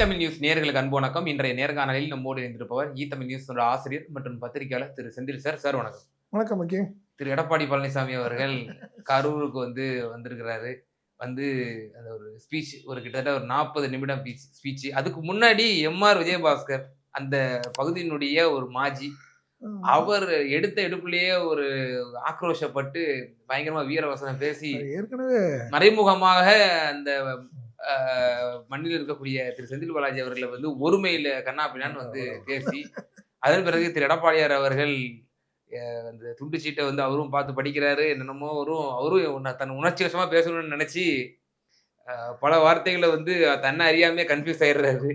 Tamil news நேயர்களுக்கு அன்பு வணக்கம். இன்றைய நேர்காணலில் நம்மோடு இருந்திருப்பவர் ஈ தமிழ் நியூஸோட ஆசிரியர் மற்றும் பத்திரிகையாளர் திரு செந்தில் சார். சார் வணக்கம். வணக்கம் மக்கியம் திரு எடப்பாடி பழனிசாமி அவர்கள் கரூருக்கு வந்து வந்திருக்கிறாரு. வந்து அந்த ஒரு ஸ்பீச் ஒரு கிட்டத்தட்ட ஒரு நாற்பது நிமிடம் ஸ்பீச் அதுக்கு முன்னாடி எம்ஆர் விஜயபாஸ்கர் அந்த பகுதியினுடைய ஒரு மாஜி அவர் எடுத்த எடுப்புலயே ஒரு ஆக்ரோஷப்பட்டு பயங்கரமா வீரவசனம் பேசி ஏற்கனவே மறைமுகமாக அந்த மண்ணில் இருக்கக்கூடிய திரு செந்தில் பாலாஜி அவர்களை வந்து ஒருமையில கண்ணா பின்னான்னு வந்து பேசி அதன் பிறகு திரு எடப்பாடியார் அவர்கள் அந்த துண்டு சீட்டை வந்து அவரும் பார்த்து படிக்கிறாரு என்னென்னமோ அவரும் அவரும் உன்னை தன் உணர்ச்சி வசமா பேசணும்னு நினைச்சு பல வார்த்தைகளை வந்து தன்னை அறியாமே கன்ஃபியூஸ் ஆயிடுறாரு.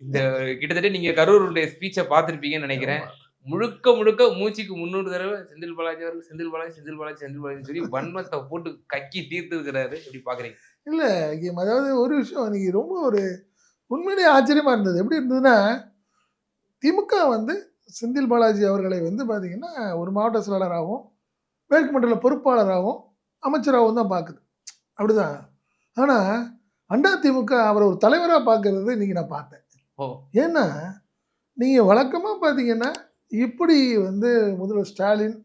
இந்த கிட்டத்தட்ட நீங்க கரூருடைய ஸ்பீச்சை பார்த்துருப்பீங்கன்னு நினைக்கிறேன். முழுக்க முழுக்க மூச்சுக்கு முன்னூறு தடவை செந்தில் பாலாஜி அவர்கள் செந்தில் பாலாஜி செந்தில் பாலாஜி செந்தில் பாலாஜி சொல்லி வன்மத்தை போட்டு கக்கி தீர்த்து இருக்கிறாரு. எப்படி பாக்குறீங்க? இல்லை அதாவது ஒரு விஷயம் இன்னைக்கு ரொம்ப ஒரு உண்மையிலேயே ஆச்சரியமா இருந்தது. எப்படி இருந்ததுன்னா திமுக வந்து செந்தில் பாலாஜி அவர்களை வந்து பார்த்தீங்கன்னா ஒரு மாவட்ட செயலாளராகவும் மேற்கு மண்டல பொறுப்பாளராகவும் அமைச்சராகவும் தான் பார்க்குது அப்படிதான். ஆனால் அண்ணா திமுக அவரை ஒரு தலைவராக பார்க்கறது இன்னைக்கு நான் பார்த்தேன். ஓ. ஏன்னா நீங்கள் வழக்கமாக பார்த்தீங்கன்னா இப்படி வந்து முதல்வர் ஸ்டாலின்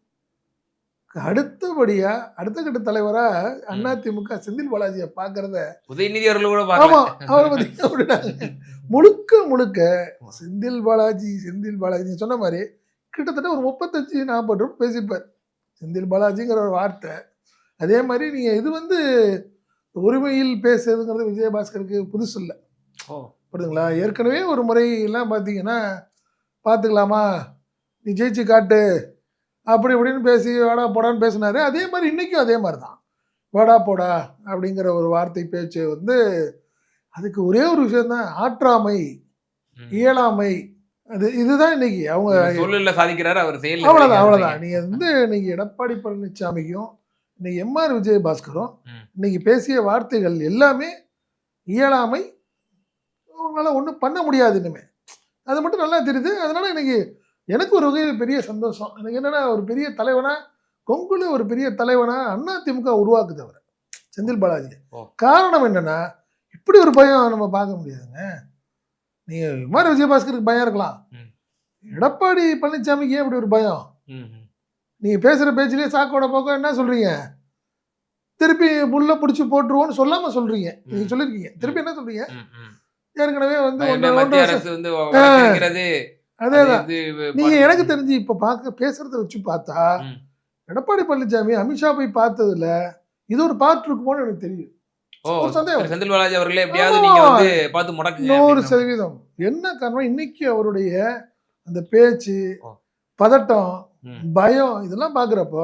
அடுத்தபடியாக அடுத்த கட்ட தலைவராக அண்ணா திமுக செந்தில் பாலாஜியை பார்க்கறத உதயநிதி அவர்கள் கூட ஆமா பார்க்கலாம் அவரை அப்படின்னாங்க. முழுக்க முழுக்க செந்தில் பாலாஜி செந்தில் பாலாஜி சொன்ன மாதிரி கிட்டத்தட்ட ஒரு முப்பத்தஞ்சு நாற்பது ரூபா பேசியிருப்பார் செந்தில் பாலாஜிங்கிற ஒரு வார்த்தை. அதே மாதிரி நீங்க இது வந்து உரிமையில் பேசுறதுங்கிறது விஜயபாஸ்கருக்கு புதுசு இல்லை. புரியுதுங்களா? ஏற்கனவே ஒரு முறை எல்லாம் பார்த்தீங்கன்னா பார்த்துக்கலாமா? நீ ஜெயிச்சு காட்டு. அப்படி இப்படின்னு பேசி வாடா போடான்னு பேசினாரு. அதே மாதிரி இன்னைக்கும் அதே மாதிரி தான் வாடா போடா அப்படிங்கிற ஒரு வார்த்தை பேச்சு வந்து அதுக்கு ஒரே ஒரு விஷயம்தான். ஆற்றாமை. இயலாமை. அது இதுதான் இன்னைக்கு. அவங்க சொல்லல சாதிக்கிறாரு அவர் செயல் அவ்வளோதான் அவ்வளோதான் நீங்க வந்து இன்னைக்கு எடப்பாடி பழனிசாமிக்கும் இன்னைக்கு எம்ஆர் விஜயபாஸ்கரும். இன்னைக்கு பேசிய வார்த்தைகள் எல்லாமே இயலாமை. அவங்களால ஒன்றும் பண்ண முடியாது இனிமே. அது மட்டும் நல்லா தெரியுது. அதனால இன்னைக்கு எனக்கு ஒரு வகையில் பெரிய சந்தோஷம். எனக்கு என்னன்னா ஒரு பெரிய தலைவனா கொங்குல ஒரு பெரிய தலைவனா அண்ணா திமுக உருவாக்குது அவர். செந்தில் பாலாஜி. காரணம் என்னன்னா இப்படி ஒரு பயம் நம்ம பார்க்க முடியாதுங்க. நீங்க எம்ஆர் விஜயபாஸ்கருக்கு பயம் இருக்கலாம். எடப்பாடி பழனிசாமிக்கு ஏன் இப்படி ஒரு பயம்? ம், ம். நீங்க பேசுற பேச்சிலே சாக்கோட போக்க என்ன சொல்றீங்க? திருப்பி முள்ள பிடிச்சி போட்டுருவோன்னு சொல்லாம சொல்றீங்க. நீங்க ம். சொல்லிருக்கீங்க. திருப்பி என்ன ம். ஏற்கனவே வந்து அதேதான் நீங்க எனக்கு தெரிஞ்சு இப்ப பார்க்க பேசுறத வச்சு பார்த்தா. எடப்பாடி பழனிசாமி அமித்ஷா போய் பார்த்ததுல இது ஒரு பார்ட் இருக்குமோன்னு எனக்கு தெரியும் செந்தில் பாலாஜி அவர்களே எப்படியாவது. நீங்க வந்து பார்த்து முடக்குங்க நூறு. சதவீதம் என்ன காரணம் இன்னைக்கு அவருடைய அந்த பேச்சு. பதட்டம். பயம் இதெல்லாம் பாக்குறப்போ.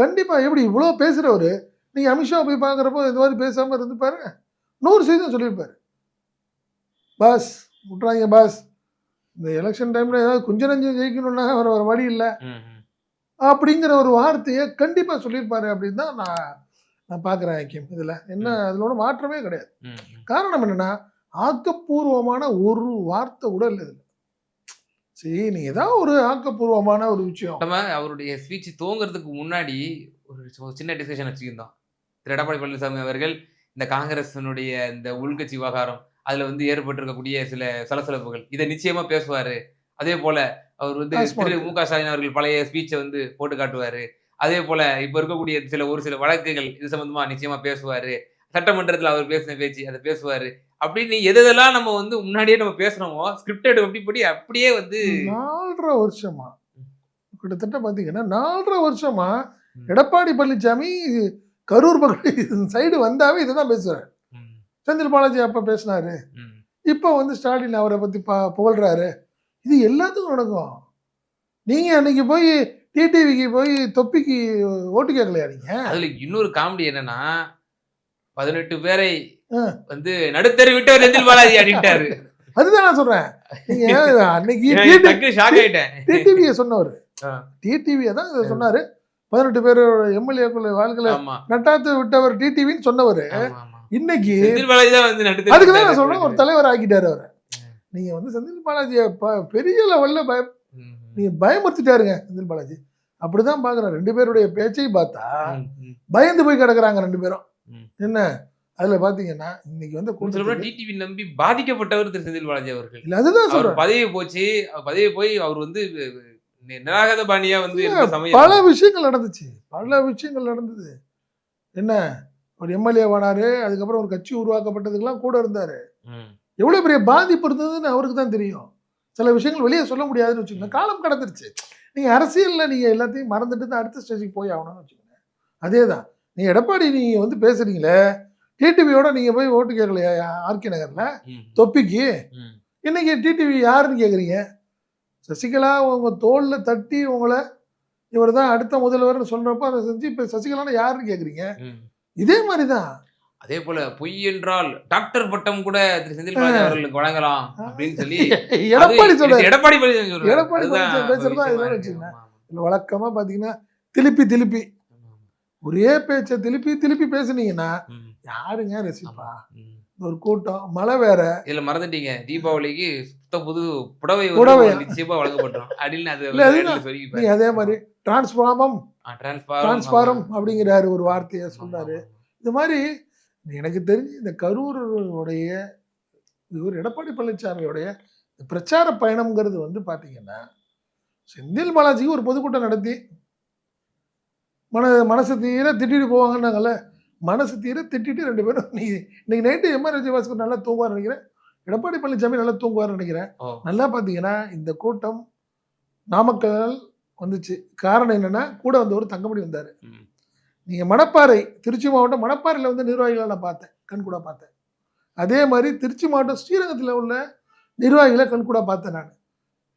கண்டிப்பா எப்படி இவ்வளவு பேசுறவரு நீங்க அமித்ஷா போய் பாக்குறப்போ இந்த மாதிரி பேசாம இருந்து பாருங்க நூறு சதவீதம் சொல்லியிருப்பாரு பாஸ் விட்றாங்க பாஸ் இந்த எலெக்ஷன் டைம்ல ஏதாவது கொஞ்சம் நஞ்சம் ஜெயிக்கணும்னா அவர் வர வழி இல்லை. அப்படிங்கிற ஒரு வார்த்தையை கண்டிப்பா சொல்லியிருப்பாரு அப்படின்னு தான் நான் நான் பார்க்குறேன் ஐக்கியம் இதுல என்ன அதுல ஒன்றும் மாற்றமே கிடையாது. காரணம் என்னன்னா ஆக்கப்பூர்வமான ஒரு வார்த்தை கூட இல்லை இதுல. சரி நீ ஏதாவது ஒரு ஆக்கப்பூர்வமான ஒரு விஷயம். நம்ம அவருடைய ஸ்பீச் துவங்குறதுக்கு முன்னாடி ஒரு ஒரு சின்ன டிஸ்கஷன் வச்சுக்கிருந்தோம். திரு எடப்பாடி பழனிசாமி அவர்கள் இந்த காங்கிரசினுடைய இந்த உள்கட்சி விவகாரம் அதுல வந்து ஏற்பட்டிருக்கக்கூடிய சில சலசலப்புகள். இதை நிச்சயமா பேசுவாரு. அதே போல அவர் வந்து திரு. மு க ஸ்டாலின் அவர்கள் பழைய ஸ்பீச்சை வந்து போட்டு காட்டுவாரு. அதே போல இப்ப இருக்கக்கூடிய சில ஒரு சில வழக்குகள் இது சம்பந்தமா நிச்சயமா பேசுவாரு. சட்டமன்றத்துல அவர் பேசின பேச்சு அதை பேசுவாரு. அப்படின்னு எது எதெல்லாம் நம்ம வந்து முன்னாடியே நம்ம பேசுறோமோ ஸ்கிரிப்டட் அப்படிப்படி அப்படியே வந்து நாலரை வருஷமா. கிட்டத்தட்ட பாத்தீங்கன்னா நாலரை வருஷமா. எடப்பாடி பழனிசாமி கரூர் பக்கம் சைடு வந்தாவே இதுதான் பேசுறாரு. ம், செந்தில் பாலாஜி அப்ப பேசினாரு. இப்போ வந்து ஸ்டாலின் அவரை பத்தி பா புகழ்றாரு. இது எல்லாத்துக்கும் நடக்கும். நீங்க அன்னைக்கு போய் டிடிவிக்கு போய் தொப்பிக்கு ஓட்டு கேட்கலையா நீங்க? அதுல இன்னொரு காமெடி என்னன்னா பதினெட்டு பேரை. வந்து நடுத்தரு விட்டு செந்தில் பாலாஜி அப்படின்ட்டாரு. அதுதான் நான் சொல்றேன். நீங்க அன்னைக்கு டிடிவியை சொன்னவர். டிடிவியை தான் இதை சொன்னாரு. பதினெட்டு பேர் எம்எல்ஏக்குள்ள வாழ்க்கையில நட்டாத்து விட்டவர் டிடிவின்னு சொன்னவர். இன்னைக்கு அதுக்கு தான் நான். சொல்றேன் ஒரு தலைவர் ஆக்கிட்டாரு அவரை. நீங்க வந்து செந்தில் பாலாஜியை பெரிய லெவல்ல பய ம், நீங்க பயமுறுத்திட்டாருங்க செந்தில் பாலாஜி. அப்படிதான் பாக்குறேன். ரெண்டு பேருடைய பேச்சையும் பார்த்தா பயந்து போய் கிடக்குறாங்க ரெண்டு பேரும். என்ன? அதுல பாத்தீங்கன்னா இன்னைக்கு வந்து டிடிவி நம்பி பாதிக்கப்பட்டவர் திரு செந்தில் பாலாஜி அவர்கள். இல்ல அதுதான் சொல்றேன். பதவி போச்சு பதவி போய் அவர் வந்து நிராகத பாணியா வந்து பல விஷயங்கள் நடந்துச்சு. பல விஷயங்கள் நடந்தது. என்ன? ஒரு எம்எல்ஏ ஆனாரு அதுக்கப்புறம் ஒரு கட்சி உருவாக்கப்பட்டதுக்கெல்லாம் கூட இருந்தாரு. ம். எவ்வளவு பெரிய பாதிப்பு இருந்ததுன்னு அவருக்கு தான் தெரியும். சில விஷயங்கள் வெளியே சொல்ல முடியாதுன்னு வச்சுக்கோங்க. காலம் கடந்துருச்சு. நீங்க அரசியல்ல நீங்க எல்லாத்தையும் மறந்துட்டு தான் அடுத்த ஸ்டேஜுக்கு போய் ஆகணும்னு வச்சுக்கோங்க. அதே தான். எடப்பாடி நீங்க வந்து பேசுறீங்களே டிடிவியோட நீங்க போய் ஓட்டு கேட்கலையா ஆர்கே நகர்ல. தொப்பிக்கு. இன்னைக்கு டிடிவி யாருன்னு கேக்குறீங்க சசிகலா உங்க தோல்ல தட்டி உங்களை இவர் தான் அடுத்த முதல்வர்னு சொல்றப்ப அதை செஞ்சு இப்ப சசிகலான்னு யாருன்னு கேக்குறீங்க இதே மாதிரிதான் அதே போல பொய் என்றால் டாக்டர் பட்டம் கூட திரு செந்தில் பாலாஜி அவர்களுக்கு வழங்கலாம் அப்படின்னு சொல்லி எடப்பாடி சொல்றாரு எடப்பாடி. எடப்பாடி பேசுறதா வழக்கமா பாத்தீங்கன்னா திருப்பி திருப்பி. ஒரே பேச்சை திருப்பி திருப்பி பேசுனீங்கன்னா. யாருங்க ரசிப்பா. ஒரு கூட்டம் மழை வேற இதுல மறந்துட்டீங்க தீபாவளிக்கு சுத்த புது புடவை புடவை. நிச்சயமா வழங்கப்பட்டோம் அப்படின்னு அது இல்ல, அதே மாதிரி. டிரான்ஸ்பாரம் ஆமா. அப்படிங்கிறாரு ஒரு வார்த்தையை சொன்னாரு. இந்த மாதிரி எனக்கு தெரிஞ்சு இந்த கரூருடைய இவர் எடப்பாடி பழனிசாமியோடைய பிரச்சார பயணம்ங்கிறது வந்து பாத்தீங்கன்னா செந்தில் பாலாஜிக்கு ஒரு பொதுக்கூட்டம் நடத்தி மன மனசு தீர திட்டிட்டு போவாங்கன்னாங்கல்ல மனசு தீர திட்டிட்டு ரெண்டு பேரும் நீ இன்னைக்கு நைட்டு எம்ஆர் விஜயபாஸ்கர் நல்லா தூங்குவார் நினைக்கிறேன். எடப்பாடி பழனிசாமி நல்லா தூங்குவார் நினைக்கிறேன். நல்லா பார்த்தீங்கன்னா இந்த கூட்டம் நாமக்கல் வந்துச்சு. காரணம் என்னன்னா கூட வந்தவர் தங்கமணி வந்தார். ம். நீங்க மணப்பாறை திருச்சி மாவட்டம் மணப்பாறையில் வந்து நிர்வாகிகளை நான் பார்த்தேன். கண்கூட பார்த்தேன். அதே மாதிரி திருச்சி மாவட்டம் ஸ்ரீரங்கத்தில் உள்ள நிர்வாகிகளை கண்கூட பார்த்தேன் நான்.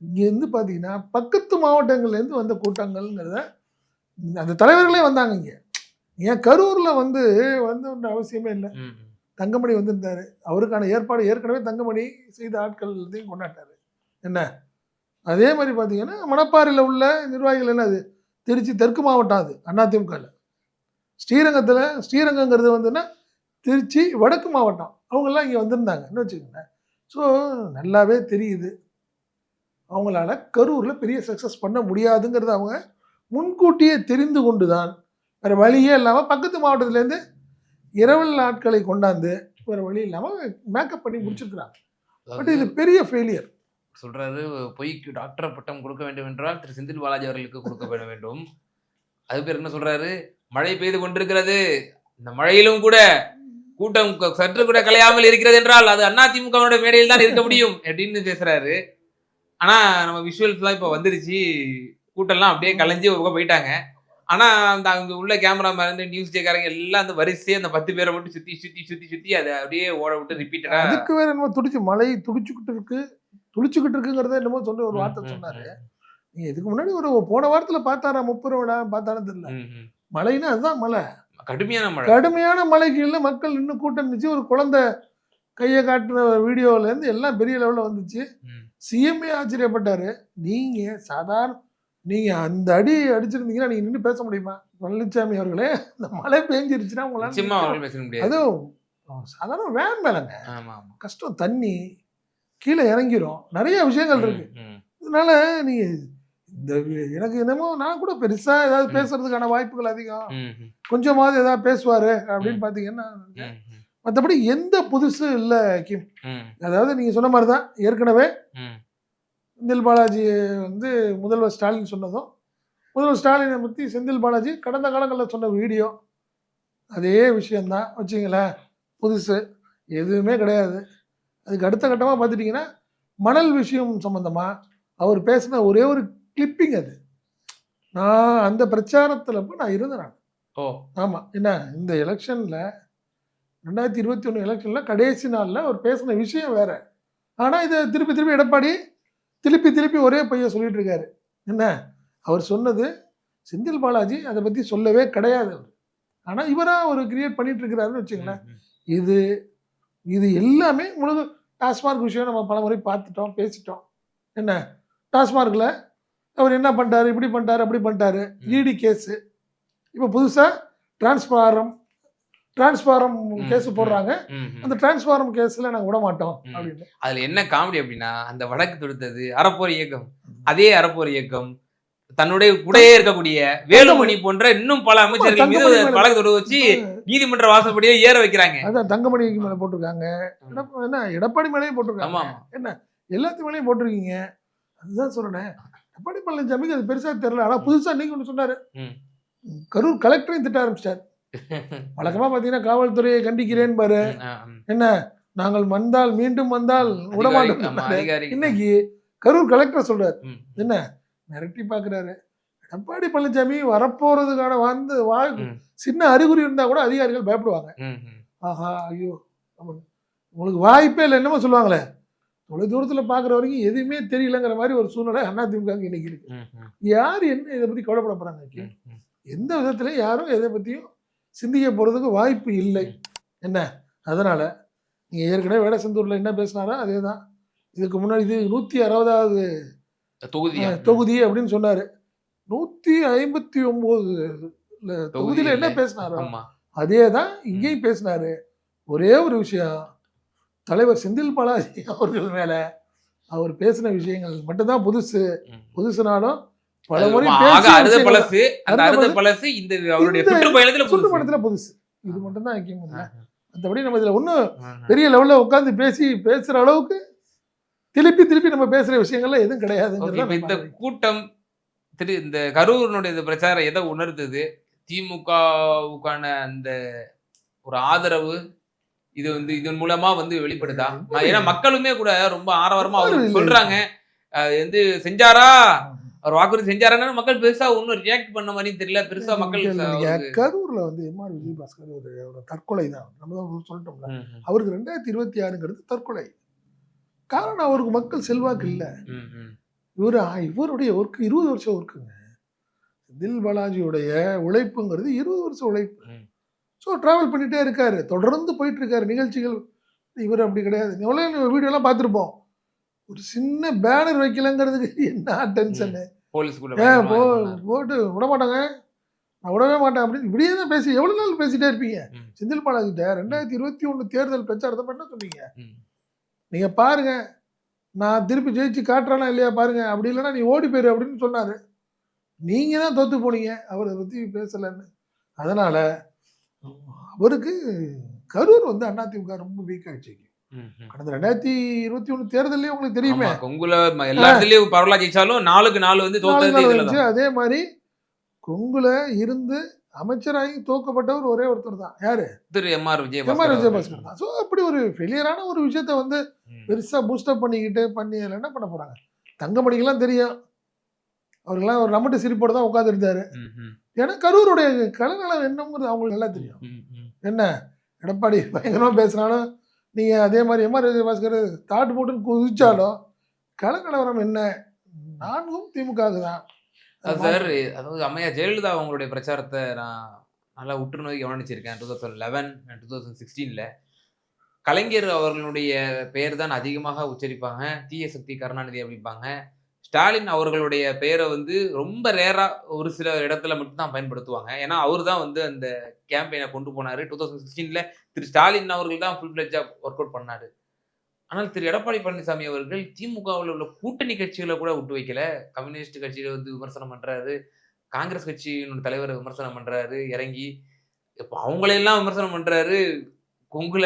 இங்கேருந்து பார்த்தீங்கன்னா பக்கத்து மாவட்டங்கள்லேருந்து வந்த கூட்டங்கள்ங்கிறத அந்த தலைவர்களே வந்தாங்க இங்கே. ஏன் கரூரில் வந்து வந்து ஒன்றும் அவசியமே இல்லை. தங்கமணி வந்திருந்தாரு. அவருக்கான ஏற்பாடு ஏற்கனவே தங்கமணி செய்த ஆட்கள் எல்லாத்தையும் கொண்டாட்டாரு என்ன? அதே மாதிரி பார்த்தீங்கன்னா மணப்பாறையில் உள்ள நிர்வாகிகள் என்னது? திருச்சி தெற்கு மாவட்டம் அது அதிமுகவில் ஸ்ரீரங்கத்தில் ஸ்ரீரங்கங்கிறது வந்துன்னா திருச்சி வடக்கு மாவட்டம். அவங்கெல்லாம் இங்கே வந்திருந்தாங்க. என்ன வச்சுக்கோங்களேன். ஸோ நல்லாவே தெரியுது. அவங்களால கரூரில் பெரிய சக்ஸஸ் பண்ண முடியாதுங்கிறது அவங்க முன்கூட்டியே தெரிந்து கொண்டு தான் வேறு வழியே இல்லாமல் பக்கத்து மாவட்டத்துலேருந்து இரவல் நாட்களை கொண்டாந்து வேறு வழி இல்லாமல் மேக்கப் பண்ணி முடிச்சிருக்கிறாங்க. பட் இது பெரிய ஃபெயிலியர் சொல்றாரு பொய்க்கு டாக்டர் பட்டம் கொடுக்க வேண்டும் என்றால் திரு செந்தில் பாலாஜி அவர்களுக்கு கொடுக்கப்பட வேண்டும். அது பேர் என்ன சொல்றாரு? மழை பெய்து கொண்டிருக்கிறது. இந்த மழையிலும் கூட கூட்டம் சற்று கூட கலையாமல் இருக்கிறது என்றால் அது அதிமுகவுடைய மேடையில் தான் இருக்க முடியும் அப்படின்னு பேசுறாரு. ஆனா நம்ம விஷுவல்ஸ்லாம் இப்போ வந்துருச்சு. கூட்டம்லாம் அப்படியே கலைஞ்சு போயிட்டாங்க. ஆனா அந்த அங்க உள்ள கேமராமேன் நியூஸ் சேக்காரங்க எல்லாம் அந்த வரிசையை அந்த பத்து பேரை மட்டும் சுத்தி சுத்தி சுத்தி சுத்தி அதை அப்படியே ஓட விட்டு ரிப்பீட்டடா அதுக்கு வேற என்னமோ துடிச்சு மழை துடிச்சுக்கிட்டு இருக்கு. துடிச்சுக்கிட்டு இருக்குங்கிறத என்னமோ சொல்லி ஒரு வார்த்தை சொன்னாரு. நீங்க இதுக்கு முன்னாடி ஒரு போன வாரத்துல பார்த்தாரா முப்பது விழா பார்த்தாரா தெரியல. மழைன்னா அதுதான் மழை. கடுமையான மழை. கடுமையான மழைக்கு மக்கள் இன்னும் கூட்டம் இருந்துச்சு ஒரு குழந்தை கையை காட்டுன வீடியோல இருந்து எல்லாம் பெரிய லெவல்ல வந்துச்சு. சிஎம்ஏ ஆச்சரியப்பட்டாரு. நீங்க சாதாரண நீங்க அந்த அடி அடிச்சிருந்தீங்கன்னா நீங்க நின்று பேச முடியுமா? பழனிசாமி அவர்களே இந்த மழை பெஞ்சிருச்சுன்னா உங்களால பேச முடியாது. அதுவும் சாதாரண வேன் மேலங்க. கஷ்டம் தண்ணி கீழே இறங்கிரும். நிறைய விஷயங்கள் இருக்கு. அதனால நீங்க இந்த எனக்கு என்னமோ நான் கூட பெருசா ஏதாவது. பேசுறதுக்கான வாய்ப்புகள் அதிகம். கொஞ்சமாவது ஏதாவது பேசுவாரு அப்படின்னு பாத்தீங்கன்னா மற்றபடி எந்த புதுசு இல்ல கிம். அதாவது நீங்க சொன்ன மாதிரி தான் ஏற்கனவே. செந்தில் பாலாஜி வந்து முதல்வர் ஸ்டாலின் சொன்னதும் முதல்வர் ஸ்டாலினை பற்றி செந்தில் பாலாஜி கடந்த காலங்களில் சொன்ன வீடியோ அதே விஷயந்தான் வச்சுங்களேன் புதுசு எதுவுமே கிடையாது. அதுக்கு அடுத்த கட்டமாக பார்த்துட்டிங்கன்னா மணல் விஷயம் சம்மந்தமாக அவர் பேசின ஒரே ஒரு கிளிப்பிங் அது. நான் அந்த பிரச்சாரத்தில் போய் நான் இருந்தேன் நான். ஓ. ஆமாம் என்ன இந்த எலெக்ஷனில் ரெண்டாயிரத்தி இருபத்தி ஒன்று எலெக்ஷனில் கடைசி நாளில் அவர் பேசின விஷயம் வேற. ஆனால் இதை திருப்பி திருப்பி எடப்பாடி திருப்பி திருப்பி ஒரே பையன் சொல்லிட்டு இருக்காரு என்ன? அவர் சொன்னது செந்தில் பாலாஜி அதை பற்றி சொல்லவே கிடையாது அவர். ஆனால் இவராக ஒரு கிரியேட் பண்ணிட்டு இருக்கிறாருன்னு வச்சுங்களேன். இது இது எல்லாமே முழுக்க டாஸ்மார்க் விஷயம் நம்ம பல முறை பார்த்துட்டோம் பேசிட்டோம். என்ன? டாஸ்மார்க்கில் அவர் என்ன பண்ணிட்டாரு? இப்படி பண்ணிட்டாரு அப்படி பண்ணிட்டாரு. இடி கேஸு இப்போ புதுசாக டிரான்ஸ்பாரம் டிரான்ஸ்பாரம் கேஸ் போடுறாங்க. அந்த டிரான்ஸ்பாரம் கேஸில் நாங்கள் விட மாட்டோம். அப்படின்னு. அதுல என்ன காமெடி அப்படின்னா அந்த வழக்கு தொடுத்தது அறப்போர் இயக்கம். அதே அறப்போர் இயக்கம் தன்னுடைய கூடயே இருக்கக்கூடிய வேலுமணி போன்ற இன்னும் பல அமைச்சர்கள் மீது தங்கமணி வழக்கு தொடுக்க வச்சு நீதிமன்ற வாசப்படியே ஏற வைக்கிறாங்க. அதான் தங்கமணிக்கு மேல போட்டிருக்காங்க. என்ன எடப்பாடி மேலேயும் போட்டிருக்காங்க. ஆமா ஆமா. எல்லாத்து மேலேயும் போட்டிருக்கீங்க. அதுதான் சொல்றேன். எடப்பாடி பழனிசாமிக்கு அது பெருசா தெரியல. ஆனா புதுசா நீங்க ஒண்ணு சொன்னாரு. கரூர் கலெக்டரையும் திட்ட ஆரம்பிச்சிட்டாரு. வழக்கமா பாத்தீங்கன்னா காவல்துறையை கண்டிக்கிறேன் பாரு. என்ன நாங்கள் வந்தால் மீண்டும் வந்தால் விடமாட்டோம் இன்னைக்கு கரூர் கலெக்டர் சொல்றாரு. என்ன மிரட்டி பாக்குறாரு எடப்பாடி பழனிசாமி வரப்போறதுக்கான வந்து வா. சின்ன அறிகுறி இருந்தா கூட அதிகாரிகள் பயப்படுவாங்க. ஆஹா ஐயோ உங்களுக்கு வாய்ப்பே இல்லை என்னமோ சொல்லுவாங்களே தொலை தூரத்துல பாக்குற வரைக்கும் எதுவுமே தெரியலங்கிற மாதிரி ஒரு சூழ்நிலை அதிமுக க்கு இன்னைக்கு இருக்கு. யார் என்ன இதை பத்தி கவலைப்பட போறாங்க. எந்த விதத்திலையும் யாரும் எதை பத்தியும் சிந்திக்க போறதுக்கு வாய்ப்பு இல்லை. என்ன? அதனால நீங்க ஏற்கனவே வேடசந்தூர்ல என்ன பேசினாரோ அதே தான் இதுக்கு முன்னாடி இது நூத்தி அறுபதாவது தொகுதி. தொகுதி அப்படின்னு சொன்னாரு. நூத்தி ஐம்பத்தி ஒன்பது தொகுதியில என்ன பேசினாரோ அதே தான் இங்கேயும் பேசினாரு. ஒரே ஒரு விஷயம் தலைவர் செந்தில் பாலாஜி அவர்கள் மேல அவர் பேசின விஷயங்கள் மட்டும்தான் புதுசு. புதுசுனாலும் அறுத பழசு அந்த அறுத அறுத பழசு இந்த அவருடைய இந்த சுற்றுப்பயணத்துல புதுசு. இது மட்டும் தான் மற்றபடி நம்ம இதுல ஒன்றும் ஆ. பெரிய லெவல்ல உட்காந்து பேசி பேசுற அளவுக்கு திருப்பி திருப்பி நம்ம பேசுற விஷயங்கள்லாம் எதுவும் இப்ப இந்த கூட்டம் திரு இந்த கரூரினுடைய இந்த பிரச்சாரம் எதை உணர்த்துது? திமுகவுக்கான அந்த ஒரு ஆதரவு இது வந்து இதன் மூலமா வந்து வெளிப்படுதா. ஏன்னா மக்களுமே கூட ரொம்ப ஆரவாரமா அவர். சொல்றாங்க. வந்து செஞ்சாரா? அவர் வாக்குறுதி செஞ்சாரான்னு மக்கள் பெருசா ஒன்னும் ரியாக்ட் பண்ண மாதிரியும் தெரியல. பெருசா மக்கள் கரூர்ல வந்து எம்ஆர் விஜயபாஸ்கர் ஒரு ஒரு தற்கொலை தான். நம்ம தான் சொல்லிட்டோம்ல. அவருக்கு ரெண்டாயிரத்தி இருபத்தி ஆறுங்கிறது தற்கொலை. காரணம் அவருக்கு மக்கள் செல்வாக்கு இல்ல. இவர் இவருடைய ஒர்க் இருபது வருஷம் ஒர்க்குங்க தில் பாலாஜியுடைய உழைப்புங்கிறது இருபது வருஷம் உழைப்பு. ஸோ டிராவல் பண்ணிட்டே இருக்காரு. தொடர்ந்து போயிட்டு இருக்காரு நிகழ்ச்சிகள். இவர் அப்படி கிடையாது. எவ்வளோ வீடியோலாம் பார்த்துருப்போம். ஒரு சின்ன பேனர் வைக்கலங்கிறதுக்கு என்ன டென்ஷனு போலீஸ்குள்ள ஏன் பயங்கரமா போ இது பண்ணாரு. போட்டு விட மாட்டாங்க. நான் விடவே மாட்டேன் அப்படின்னு இப்படியே தான் பேசி எவ்வளோ நாள் பேசிட்டே இருப்பீங்க. செந்தில் பாலாஜிட்ட ரெண்டாயிரத்தி இருபத்தி ஒன்று தேர்தல் பிரச்சாரத்தை பண்ண சொன்னீங்க. ம். நீங்க பாருங்க. நான் திருப்பி ஜெயிச்சு காட்டுறானா இல்லையா பாருங்க. அப்படி இல்லைன்னா நீ ஓடி போயிரு அப்படின்னு சொன்னாரு. நீங்க தான் தோத்து போனீங்க. அவர் பத்தி பேசலன்னு. அதனால அவருக்கு கரூர் வந்து அதிமுக ரொம்ப வீக் ம். கடந்த ரெண்டாயிரத்தி இருபத்தி ஒன்று தேர்தலே உங்களுக்கு தெரியுமே. கொங்குல எல்லா இடத்துலயும் பரவலா ஜெயிச்சாலும் நாளுக்கு நாலு வந்து வந்துச்சு. அதே மாதிரி கொங்குல இருந்து அமைச்சராகி தோக்கப்பட்டவர் ஒரே ஒருத்தர் தான். யாரு? Thiru M R MR Vijayabaskar Vijayabaskar தான். ஸோ அப்படி ஒரு ஃபெயிலியரான ஒரு விஷயத்த வந்து. பெருசா பூஸ்டப் பண்ணிக்கிட்டு பண்ணி என்ன பண்ண போறாங்க? தங்கமணிக்கெல்லாம் தெரியும். அவருக்கெல்லாம் ஒரு நம்மட்டு சிரிப்போட தான் உட்காந்துருந்தாரு ஏன்னா கரூருடைய கலநலம் என்னங்கிறது அவங்களுக்கு நல்லா தெரியும். என்ன? எடப்பாடி பயங்கரமா பேசினாலும் நீங்கள் அதே மாதிரி எம்ஆர் பாஸ்கர் தாட்டு போட்டுன்னு குதிச்சாலும் கலக்கலவரம் என்ன? நான்கும் திமுக தான். சார் அதாவது அம்மையா ஜெயலலிதா அவங்களுடைய பிரச்சாரத்தை நான் நல்லா உற்று நோக்கி கவனிச்சிருக்கேன். Two thousand eleven two thousand சிக்ஸ்டீனில் Kalaignar அவர்களுடைய பெயர் தான் அதிகமாக உச்சரிப்பாங்க. தீய சக்தி கருணாநிதி அப்படிம்பாங்க. ஸ்டாலின் அவர்களுடைய பெயரை வந்து ரொம்ப ரேராக ஒரு சில இடத்துல மட்டும்தான் பயன்படுத்துவாங்க. ஏன்னா அவர் தான் வந்து அந்த கேம்பெயினை கொண்டு போனாரு. டூ தௌசண்ட் சிக்ஸ்டீனில் திரு ஸ்டாலின் அவர்கள் தான் ஃபுல் பிளட்ஜா ஒர்க் அவுட் பண்ணார். ஆனால் திரு எடப்பாடி பழனிசாமி அவர்கள் திமுகவில் உள்ள கூட்டணி கட்சிகளை கூட விட்டு வைக்கல. கம்யூனிஸ்ட் கட்சியில வந்து விமர்சனம் பண்ணுறாரு காங்கிரஸ் கட்சியினோட தலைவரை விமர்சனம் பண்ணுறாரு இறங்கி இப்போ அவங்களையெல்லாம் விமர்சனம் பண்ணுறாரு கொங்குல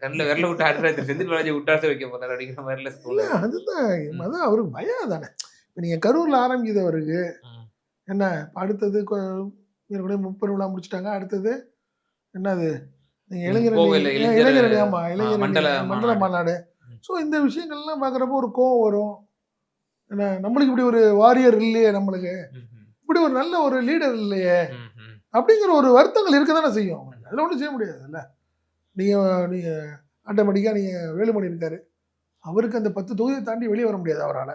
கண்ணில் விரல விட்டு ஆடுறாரு திரு செந்தில் பாலாஜி விட்டாச வைக்க போறாரு அப்படிங்கிற மாதிரில இல்ல, தோணுது. அதுதான். அதான் அவருக்கு பயம் தானே இப்போ நீங்க கரூர்ல ஆரம்பிக்குது அவருக்கு. என்ன அடுத்தது ஏற்கனவே முப்பது விழா முடிச்சிட்டாங்க. அடுத்தது என்னது? நீங்க ம், இளைஞரணி கோவையில ஏ, இளைஞர் இளைஞரணி ஆமா ஆ, இளைஞரணி மண்டல மாநாடு. ஸோ இந்த விஷயங்கள்லாம் பார்க்குறப்போ ஒரு கோவம் வரும். என்ன நம்மளுக்கு இப்படி ஒரு வாரியர் இல்லையே நம்மளுக்கு. இப்படி ஒரு நல்ல ஒரு லீடர் இல்லையே. அப்படிங்கிற ஒரு வருத்தங்கள் இருக்க தானே செய்யும் அதில் ஒன்றும் செய்ய முடியாதுல்ல. நீங்கள் நீங்கள் ஆட்டோமேட்டிக்காக நீங்கள் வேலுமணி இருக்காரு அவருக்கு அந்த பத்து தொகுதியை தாண்டி வெளியே வர முடியாது அவரால்.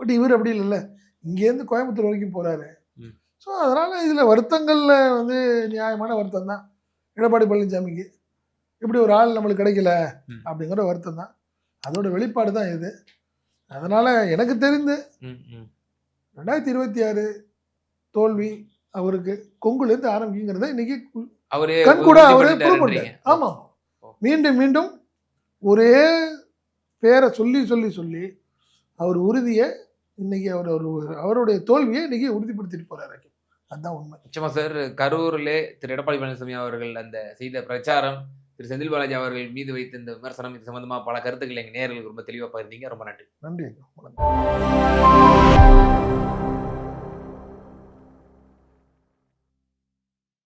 பட் இவர் அப்படி இல்லைல்ல. இங்கேருந்து கோயம்புத்தூர் வரைக்கும் போகிறாரு. ஸோ அதனால் இதில் வருத்தங்களில் வந்து நியாயமான வருத்தம் தான் எடப்பாடி பழனிசாமிக்கு. இப்படி ஒரு ஆள் நம்மளுக்கு கிடைக்கல. அப்படிங்கிற வருத்தம் தான் அதோட வெளிப்பாடு தான் இது. அதனால் எனக்கு தெரிந்து. ரெண்டாயிரத்தி இருபத்தி ஆறு தோல்வி அவருக்கு கொங்குலேருந்து ஆரம்பிக்குங்கிறத இன்னைக்கு அவரே கண் கூட அவரே ப்ரூவ் உறுதிப்படுத்திட்டாருன்றீங்க. பண்ணிட்டார் ஆமா. மீண்டும் மீண்டும் ஒரே பேரை சொல்லி சொல்லி சொல்லி அவர் உறுதியை இன்னைக்கு அவர் ஒரு அவருடைய தோல்வியை இன்னைக்கு உறுதிப்படுத்திட்டு போறாரு அதுதான் உண்மை. நிச்சயமா சார் கரூரிலே திரு எடப்பாடி பழனிசாமி அவர்கள் அந்த செய்த பிரச்சாரம் திரு செந்தில் பாலாஜி அவர்கள் மீது வைத்த இந்த விமர்சனம் இது சம்பந்தமா பல கருத்துக்களை எங்க நேயர்களுக்கு ரொம்ப தெளிவா பகிர்ந்தீங்க. ரொம்ப நன்றி. நன்றி